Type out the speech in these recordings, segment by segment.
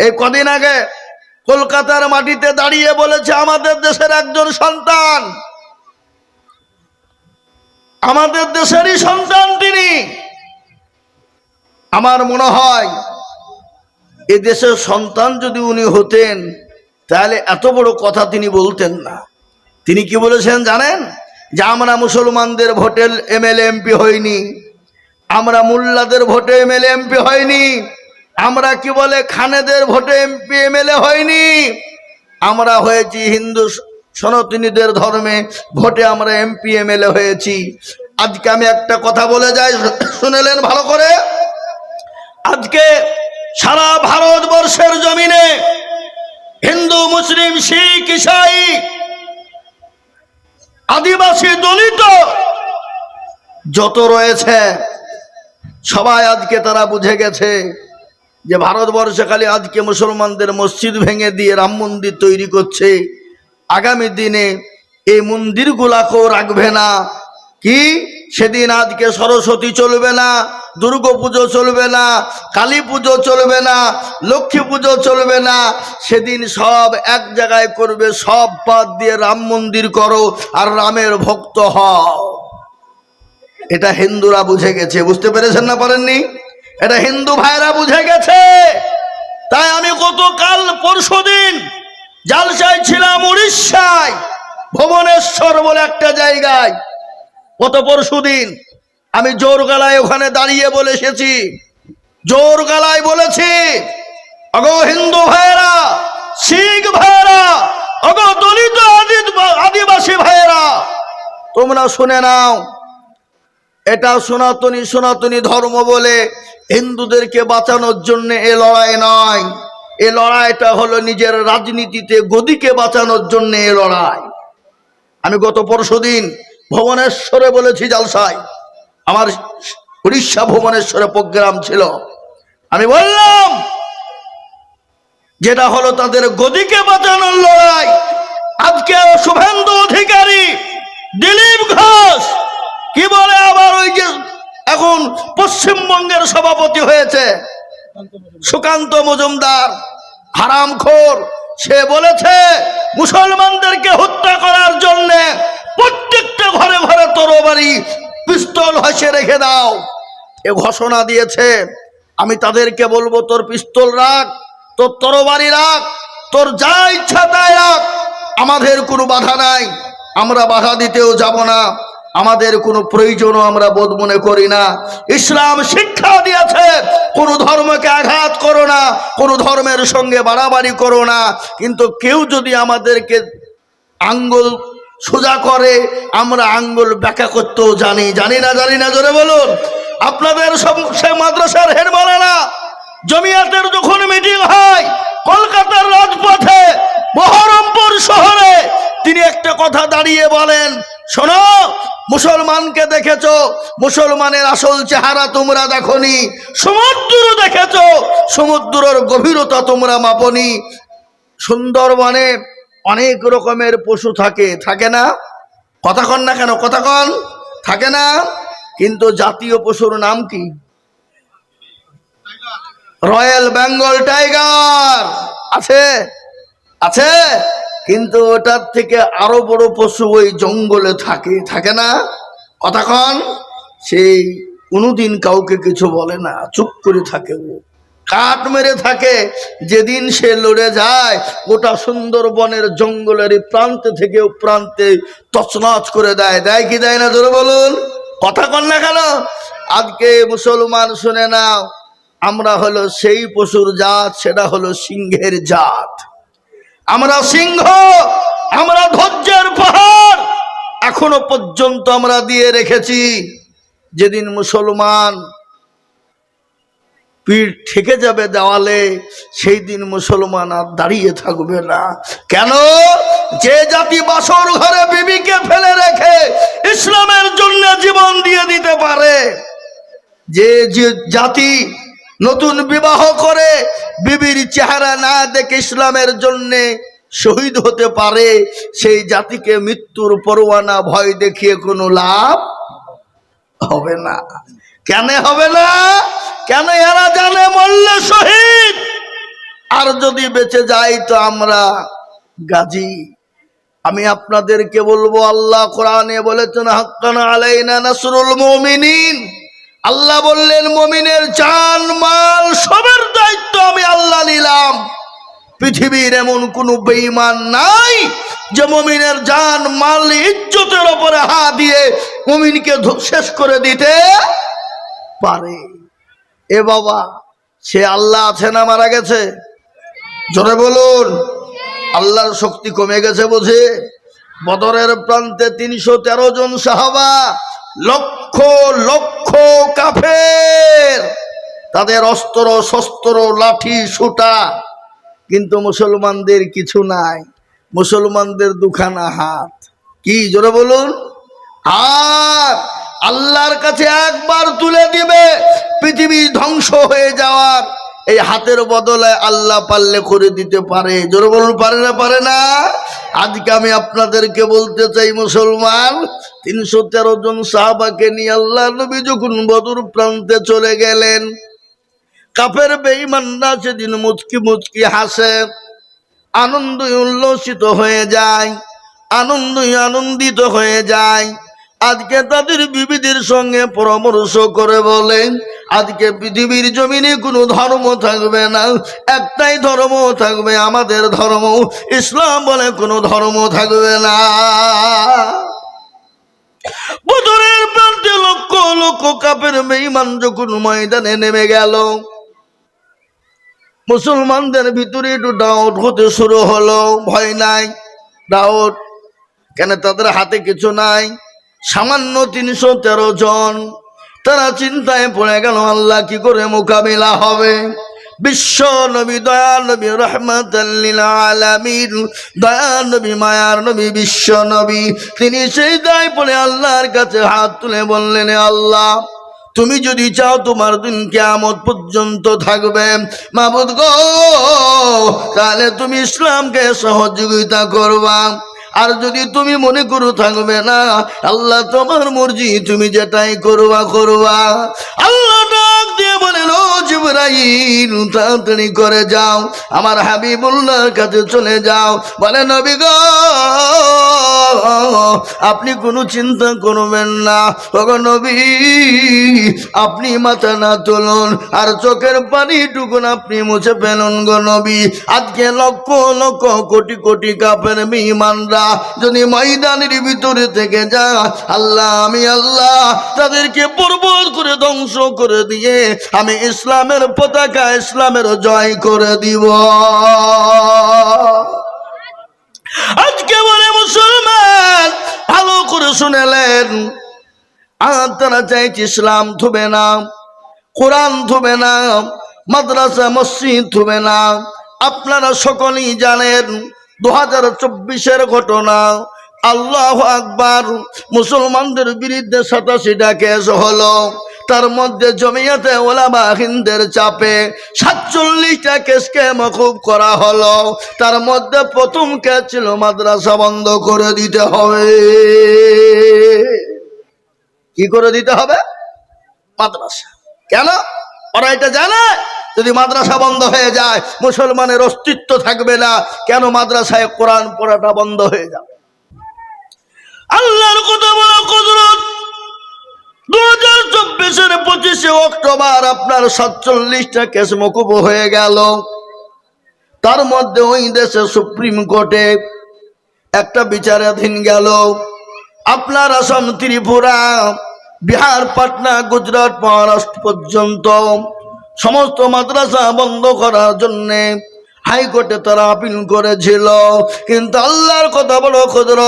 এই কদিন আগে কলকাতার মাটিতে দাঁড়িয়ে বলেছে, আমাদের দেশের একজন সন্তান। আমাদের দেশেরই সন্তান তিনি। আমার মনে হয় এ দেশের সন্তান যদি উনি হতেন, তাহলে এত বড় কথা তিনি বলতেন না। তিনি কি বলেছেন জানেন? যে, আমরা মুসলমানদের ভোটে এমএলএ এমপি হইনি। আমরা মোল্লাদের ভোটে এমএলএ এমপি হয়নি আমরা কি বলে খানেদের ভোটে এমপি, এমএলএ হয়নি? আমরা হয়েছি হিন্দু সনাতনীদের ধর্মে ভোটে আমরা এমপি, এমএলএ হয়েছি। আজকে আমি একটা কথা বলে যাই শুনেলেন ভালো করে? আজকে সারা ভারতবর্ষের জমিনে হিন্দু, মুসলিম, শিখ, ইসাই, আদিবাসী, দলিত যত রয়েছে, সবাই আজকে তারা বুঝে গেছে যে ভারতবর্ষে খালি আজকে মুসলমানদের মসজিদ ভেঙে দিয়ে রাম মন্দির তৈরি করছে, আগামী দিনে এই মন্দিরগুলাকেও রাখবে না। কি? সেদিন আজকে সরস্বতী চলবে না, দুর্গা পুজো চলবে না, কালী পুজো চলবে না, লক্ষ্মী পুজো চলবে না। সেদিন সব এক জায়গায় করবে, সব বাদ দিয়ে রাম মন্দির করো আর রামের ভক্ত হও। এটা হিন্দুরা বুঝে গেছে, বুঝতে পেরেছেন না পারেননি? এটা হিন্দু ভাইরা বুঝে গেছে। তাই আমি গতকাল পরশু দিন জালসায় ছিলাম উড়িষ্যায়, ভুবনেশ্বর বলে একটা জায়গায়। গত পরশু দিন আমি জোর গলায় ওখানে দাঁড়িয়ে বলে এসেছি। জোর গলায় বলেছি, অগো হিন্দু ভাইরা, শিখ ভাইয়েরা অগো দলিত আদি- আদিবাসী ভাইয়েরা তোমরা শুনে নাও এটা সনাতনী সনাতনী ধর্ম বলে হিন্দুদেরকে বাঁচানোর জন্য এ লড়াই নয়। এ লড়াইটা হলো নিজের রাজনীতিতে গদিকে বাঁচানোর জন্য এ লড়াই। আমি গত পরশু দিন ভুবনেশ্বরে বলেছি জালসায়। আমার উড়িষ্যা ভুবনেশ্বরে প্রোগ্রাম ছিল। আমি বললাম, যেটা হলো তাদের গদিকে বাঁচানোর লড়াই। আজকে শুভেন্দু অধিকারী দিলীপ ঘোষ কি বলে আবার ওই যে এখন পশ্চিমবঙ্গের সভাপতি হয়েছে সুকান্ত মজুমদার, হারামখোর। সে বলেছে, মুসলমানদেরকে হত্যা করার জন্য প্রত্যেকটা ঘরে ঘরে তরবারি, পিস্তল হসে রেখে দাও। এ ঘোষণা দিয়েছে, আমি তাদেরকে বলব, তোর পিস্তল রাখ, তোর তরবারি রাখ, তোর যা ইচ্ছা তাই রাখ। আমাদের কোনো বাধা নাই, আমরা বাধা দিতেও যাব না। আমাদের কোনো প্রয়োজনও আমরা বোধ মনে করি না। ইসলাম শিক্ষা দিয়েছে, কোনো ধর্মকে আঘাত করো না, কোনো ধর্মের সঙ্গে বাড়াবাড়ি করো না। কিন্তু কেউ যদি আমাদেরকে আঙ্গুল সোজা করে, আমরা আঙ্গুল ব্যাখ্যা করতেও জানি। জানি না জানি না, জোরে বলুন। আপনাদের সব সে মাদ্রাসার হেড না জমিয়াতের যখন মিটিং হয়, কলকাতার রাজপথে, বহরমপুর শহরে, তিনি একটা কথা দাঁড়িয়ে বলেন, শোনো মুসলমানকে দেখেছ? মুসলমানের আসল চেহারা তোমরা দেখনি। সমুদ্র দেখেছ? সমুদ্রের গভীরতা তোমরা মাপনি। সুন্দরবনে অনেক রকমের পশু থাকে। থাকে না? কথা কন না কেন? কথা কন। থাকে না? কিন্তু জাতীয় পশুর নাম কি? Royal Bengal tiger. আছে? আছে? কিন্তু ওটার থেকে আরও বড় পশু ওই জঙ্গলে থাকে থাকে না? কতক্ষণ সেই কোনোদিন কাউকে কিছু বলে না, চুপ করে থাকে ও। কাঠ মেরে থাকে, যেদিন সে লড়ে যায়, গোটা সুন্দরবনের জঙ্গলের প্রান্তে থেকে ও প্রান্তে তছনছ করে দেয়। দেয় কি দেয় না ধরে বলুন? কথা কন না কেন? আজকে মুসলমান, শুনে নাও, আমরা হলো সেই পশুর জাত, সেটা হলো সিংহের জাত। আমরা সিংহ, আমরা ধৈর্যের পাহাড়। এখনও পর্যন্ত আমরা দিয়ে রেখেছি। যেদিন মুসলমান পীর ঠেকে যাবে দেওয়ালে, সেই দিন মুসলমান আর দাঁড়িয়ে থাকবে না। কেন? যে জাতি বাসর ঘরে বিবিকে ফেলে রেখে ইসলামের জন্য জীবন দিয়ে দিতে পারে, যে জাতি নতুন বিবাহ করে বিবির চেহারা না দেখে ইসলামের জন্যে শহীদ হতে পারে, সেই জাতিকে মৃত্যুর পরোয়ানা, ভয় দেখিয়ে কোনো লাভ হবে না। কেন হবে না? কেন এরা জানে মরলে শহীদ? আর যদি বেঁচে যাই তো আমরা গাজী। আমি আপনাদেরকে বলব, আল্লাহ কোরআনে বলেছেন, হাক্কানা আলাইনা নাসরুল মুমিনিন। আল্লাহ বললেন, মমিনের চান মাল সবের দায়িত্ব, আমি আল্লাহ নিলাম। পৃথিবীর এমন কোন বেঈমান নাই যে মমিনের জান, মাল, ইজ্জতের ওপরে হাত দিয়ে মমিনকে শেষ করে দিতে পারে। এ বাবা, সে আল্লাহ আছে না মারা গেছে? জোরে বলুন। আল্লাহর শক্তি কমে গেছে বুঝে? বদরের প্রান্তে তিনশো তেরো জন সাহাবা, লক্ষ লক্ষ কাফের। তাদের অস্ত্র, শস্ত্র, লাঠি সুটা কিন্তু মুসলমানদের কিছু নাই। মুসলমানদের দুখানা হাত। কি জোরে বলুন? হাত আল্লাহর কাছে একবার তুলে দিবে, পৃথিবী ধ্বংস হয়ে যাওয়ার। এই হাতের বদলে আল্লাহ পারলে করে দিতে পারে। জোরে বলুন, পারে না পারে না? আজকে আমি আপনাদেরকে বলতে চাই, মুসলমান, তিনশো তেরো জন সাহাবাকে নিয়ে আল্লাহ নবী যখন বদর প্রান্তে চলে গেলেন, কাফের বেঈমানরা সেদিন মুচকি মুচকি হাসে আনন্দ উল্লসিত হয়ে যায় আনন্দ আনন্দিত হয়ে যায়। আজকে তাদের বিবিদের সঙ্গে পরামর্শ করে বলে আজকে পৃথিবীর জমিনে কোনো ধর্ম থাকবে না। একটাই ধর্ম থাকবে আমাদের ধর্ম। ইসলাম বলে কোনো ধর্ম থাকবে না। বদরের প্রান্তে লক্ষ লক্ষ কাপের বেঈমান যখন ময়দানে নেমে গেল, মুসলমানদের ভিতরে একটু ডাউট হতে শুরু হলো, ভয় নাই, ডাউট, কেন তাদের হাতে কিছু নাই? সামান্য তিনশো তেরো জন তারা চিন্তায় পড়ে গেল, আল্লাহ কি করে মোকাবিলা হবে? বিশ্ব নবী দয়াল নবী রহমত আলামিন। দয়াল নবী, মায়ার নবী, বিশ্ব নবী। তিনি সেই দায় পড়ে আল্লাহর কাছে হাত তুলে বললেন আল্লাহ, তুমি যদি চাও তোমার দিন কেমত পর্যন্ত থাকবে। মাবুদ গো, তাহলে তুমি ইসলামকে সহযোগিতা করবা। আর যদি তুমি মনে করো থাকবে না, আল্লাহ তোমার মর্জি, তুমি যেটাই করবা করবা আল্লাহ ডাক দিয়ে বলেন তাড়াতাড়ি করে যাও, আমার হাবিবুল্লাহর কাছে চলে যাও। বলে, নবী গো আপনি কোনো চিন্তা করবেন না। আপনি মাথা না তুলুন, আর চোখের পানি টুকুন আপনি মুছে ফেলুন গো নবী। আজকে লক্ষ লক্ষ কোটি কোটি কাপের মেহমানরা যদি ময়দানের ভিতরে থেকে যা আল্লাহ, আমি আল্লাহ তাদেরকে বরবাদ করে ধ্বংস করে দিয়ে আমি ইসলামের পতাকা, ইসলামের জয় করে দিব। আজকে বলে মুসলমান ভালো করে শুনেলেন। আর তারা চাইছে ইসলাম থুবে না, কোরআন থুবে না, মাদ্রাসা, মসজিদ থুবে না। আপনারা সকলেই জানেন দু হাজার চব্বিশের ঘটনা। আল্লাহ আকবার। মুসলমানদের বিরুদ্ধে সাতাশিটা কেস হলো। তার মধ্যে জমিয়াতে ওলামা হিন্দের চাপে সাতচল্লিশটা কেসকে মকুব করা হলো। তার মধ্যে প্রথম কেস ছিল মাদ্রাসা বন্ধ করে দিতে হবে। কি করে দিতে হবে? মাদ্রাসা। কেন? ওরা এটা জানে। যদি মাদ্রাসা বন্ধ হয়ে যায়, মুসলমানের অস্তিত্ব থাকবে না, কেন মাদ্রাসায় কোরআন পড়াটা বন্ধ হয়ে যাবে? আল্লাহর কত বড় কুদরত। দু হাজার চব্বিশের পঁচিশে অক্টোবর আপনার সাতচল্লিশটা কেস মকুব হয়ে গেল। তার মধ্যে ওই দেশে সুপ্রিম কোর্টে একটা বিচারাধীন গেল। আপনার আসাম, ত্রিপুরা, বিহার, পাটনা, গুজরাট, মহারাষ্ট্র পর্যন্ত সমস্ত মাদ্রাসা বন্ধ করার জন্যে হাইকোর্টে তারা আপিল করেছিল। কিন্তু আল্লাহর কথা বড় ক্ষুদ্র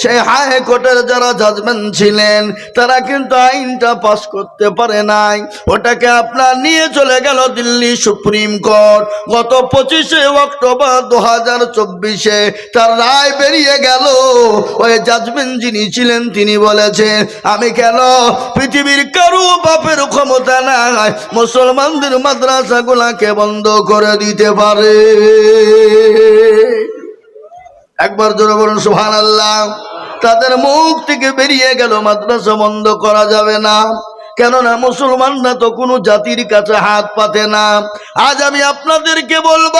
সেই হাইকোর্টের যারা জাজমেন্ট ছিলেন, তারা কিন্তু আইনটা পাস করতে পারে নাই। ওটাকে আপনার নিয়ে চলে গেল দিল্লি সুপ্রিম কোর্ট। গত পঁচিশে অক্টোবর দু হাজার চব্বিশে তার রায় বেরিয়ে গেল। ওই জাজমেন্ট যিনি ছিলেন, তিনি বলেছেন আমি কেন পৃথিবীর কারু বাপের ক্ষমতা নাই? মুসলমানদের মাদ্রাসাগুলাকে বন্ধ করে দিতে পারে? একবার জোরে বলুন সুহান আল্লাহ তাদের মুখ থেকে বেরিয়ে গেল, মাদ্রাসা বন্ধ করা যাবে না। কেননা মুসলমানরা তো কোনো জাতির কাছে হাত পাতে না। আজ আমি আপনাদেরকে বলব,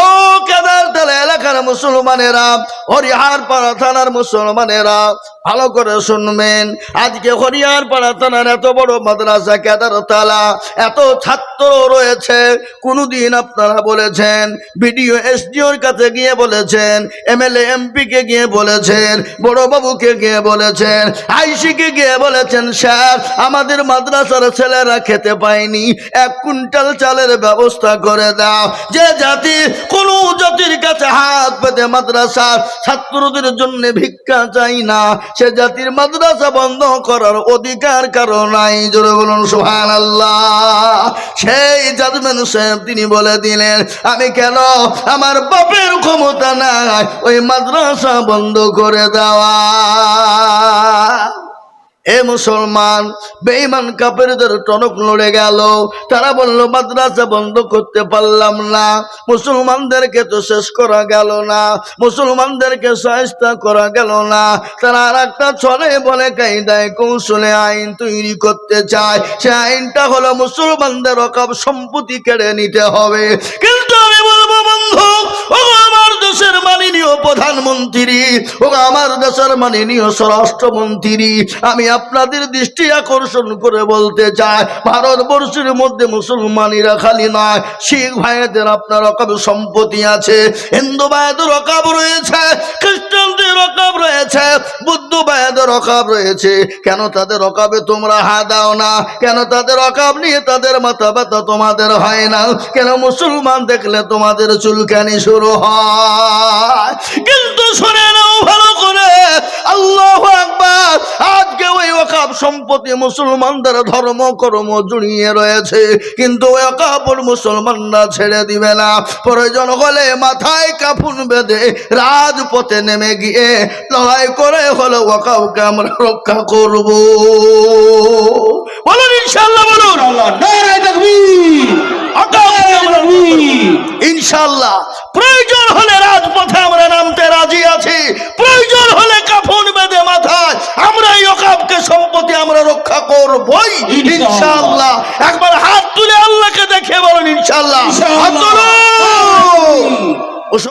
ও কেদার তালা এলাকার মুসলমানেরা হরিহার পাড়া থানার মুসলমানেরা ভালো করে শুনবেন। আজকে হরিয়ার পাড়া থানার এত বড় মাদ্রাসা কেদার তালা, এত ছাত্র রয়েছে। কোনদিন আপনারা বলেছেন, বিডিও এসডিওর কাছে গিয়ে বলেছেন, এমএলএ এমপি কে গিয়ে বলেছেন বড় বাবুকে গিয়ে বলেছেন, আইসিকে গিয়ে বলেছেন, স্যার, আমাদের মাদ্রাসার ছেলেরা খেতে পায়নি। এক কুইন্টাল চালের ব্যবস্থা করে দাও। যে জাতি, কোন জাতির কাছে হাত পেতে মাদ্রাসার ছাত্রদের জন্য ভিক্ষা চাই না। সে জাতির মাদ্রাসা বন্ধ করার অধিকার কারও নাই। জোরে বলুন সোহান আল্লাহ সেই জাজমেন সাহেব তিনি বলে দিলেন, আমি কেন আমার বাপের ক্ষমতা নাই? ওই মাদ্রাসা বন্ধ করে দেওয়া। এ মুসলমান, বেঈমান কাপেরদের টনক লড়ে গেল। তারা বলল, মাদ্রাসা বন্ধ করতে পারলাম না। মুসলমানদেরকে তো শেষ করা গেল না। মুসলমানদেরকে সহায়তা করা গেল না। তারা আর একটা ছলে বলে, কায়দায় কৌশলে আইন তৈরি করতে চায়। সে আইনটা হলো, মুসলমানদের অকাব সম্পত্তি কেড়ে নিতে হবে। কিন্তু আমি বলব, বন্ধু মাননীয় প্রধানমন্ত্রী, ও আমার দেশের মাননীয় স্বরাষ্ট্রমন্ত্রী, আমি আপনাদের দৃষ্টি আকর্ষণ করে বলতে চাই, ভারতবর্ষের মধ্যে মুসলমানিরা খালি নয়, শিখ ভাইদের আপনার রকম সম্পত্তি আছে, হিন্দু ভাইদের রকাব রয়েছে, খ্রিস্টানদের অকাব রয়েছে, বুদ্ধ রয়েছে। কেন তাদের অকাবে তোমরা হা দাও না? কেন তাদের অকাব নিয়ে তাদের মাথা ব্যথা তোমাদের হয় না? কেন মুসলমান দেখলে তোমাদের চুলকানি শুরু হয়? কিন্তু শুনে নাও ভালো করে, আল্লাহ আকবার আজকে ওই ওকাব সম্পত্তি মুসলমানদের ধর্ম কর্ম জড়িয়ে রয়েছে। কিন্তু ওই মুসলমানরা ছেড়ে দিবে না। প্রয়োজন হলে মাথায় কাপুন বেঁধে রাজপথে নেমে গিয়ে লড়াই করে হলে ওকাবকে আমরা রক্ষা করব। বলুন ইনশাল্লাহ বলুন। আল্লাহ নারায় তাকবীর। ওকাবকে আমরা তাকবীর। ইনশাল্লাহ প্রয়োজন হলে রাজপথে আমরা নামতে রাজি আছি। প্রয়োজন হলে কাফন বেঁধে মাথায় আমরা এই অকাবকে সম্পত্তি আমরা রক্ষা করবই ইনশাল্লাহ একবার হাত তুলে আল্লাহকে দেখে বলুন ইনশাল্লাহ